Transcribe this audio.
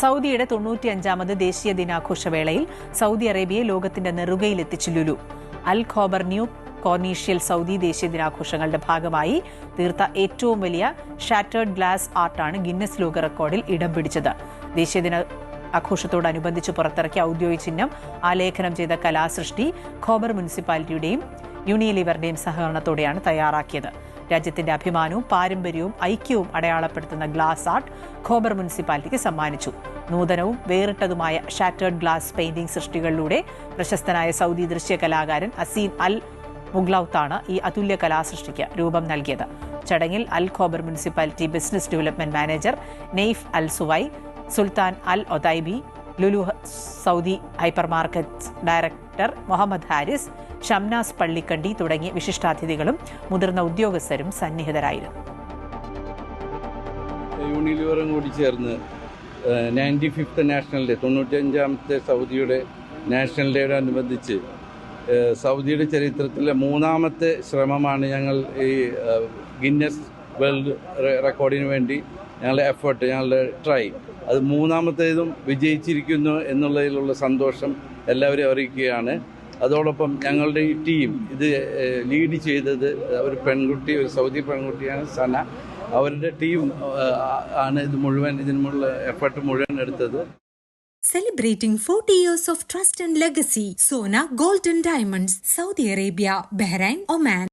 സൗദിയുടെ തൊണ്ണൂറ്റിയഞ്ചാമത് ദേശീയ ദിനാഘോഷവേളയിൽ സൗദി അറേബ്യയെ ലോകത്തിന്റെ നെറുകയിലെത്തിച്ചു Lulu. Al Khobar new corniche Saudi ദേശീയ ദിനാഘോഷങ്ങളുടെ ഭാഗമായി തീർത്ത ഏറ്റവും വലിയ ഷാറ്റേർഡ് ഗ്ലാസ് ആർട്ടാണ് ഗിന്നസ് ലോക റെക്കോർഡിൽ ഇടം പിടിച്ചത്. ദേശീയ ദിന ആഘോഷത്തോടനുബന്ധിച്ച് പുറത്തിറക്കിയ ഔദ്യോഗിക ചിഹ്നം ആലേഖനം ചെയ്ത കലാസൃഷ്ടി ഖോബർ മുനിസിപ്പാലിറ്റിയുടെയും യൂണിയലിവറിന്റെയും സഹകരണത്തോടെയാണ് തയ്യാറാക്കിയത്. രാജ്യത്തിന്റെ അഭിമാനവും പാരമ്പര്യവും ഐക്യവും അടയാളപ്പെടുത്തുന്ന ഗ്ലാസ് ആർട്ട് ഖോബർ മുനിസിപ്പാലിറ്റിക്ക് സമ്മാനിച്ചു. നൂതനവും വേറിട്ടതുമായ ഷാറ്റേർഡ് ഗ്ലാസ് പെയിന്റിംഗ് സൃഷ്ടികളിലൂടെ പ്രശസ്തനായ സൗദി ദൃശ്യ കലാകാരൻ അസീൻ അൽ മുഗ്ലൌത്താണ് ഈ അതുല്യ കലാസൃഷ്ടിക്ക് രൂപം നൽകിയത്. ചടങ്ങിൽ Al Khobar municipality business development manager Naif Al Suwai Sultan Al Otaibi Lulu Saudi hypermarket director Muhammad Haris Shamnas Pallikandi തുടങ്ങിയ വിശിഷ്ടാതിഥികളും മുതിർന്ന ഉദ്യോഗസ്ഥരും സന്നിഹിതരായിരുന്നു. കൂടി ചേർന്ന് തൊണ്ണൂറ്റഞ്ചാമത്തെ സൗദിയുടെ നാഷണൽ ഡേയോടനുബന്ധിച്ച് സൗദിയുടെ ചരിത്രത്തിലെ മൂന്നാമത്തെ ശ്രമമാണ് ഞങ്ങൾ ഈ ഗിന്നസ് വേൾഡ് റെക്കോർഡിന് വേണ്ടി ഞങ്ങളുടെ എഫേർട്ട് ഞങ്ങളുടെ ട്രൈ അത് മൂന്നാമത്തേതും വിജയിച്ചിരിക്കുന്നു എന്നുള്ളതിലുള്ള സന്തോഷം എല്ലാവരെയും അറിയിക്കുകയാണ്. അതോടൊപ്പം ഞങ്ങളുടെ ഈ ടീം ഇത് ലീഡ് ചെയ്തത് ഒരു പെൺകുട്ടി ഒരു സൗദി പെൺകുട്ടിയാണ് സന. അവരുടെ ടീം ആണ് ഇത് മുഴുവൻ ഇതിനുള്ള എഫർട്ട് മുഴുവൻ എടുത്തത്. Celebrating 40 years of trust and legacy, Sona Golden Diamonds, Saudi Arabia, Bahrain, Oman.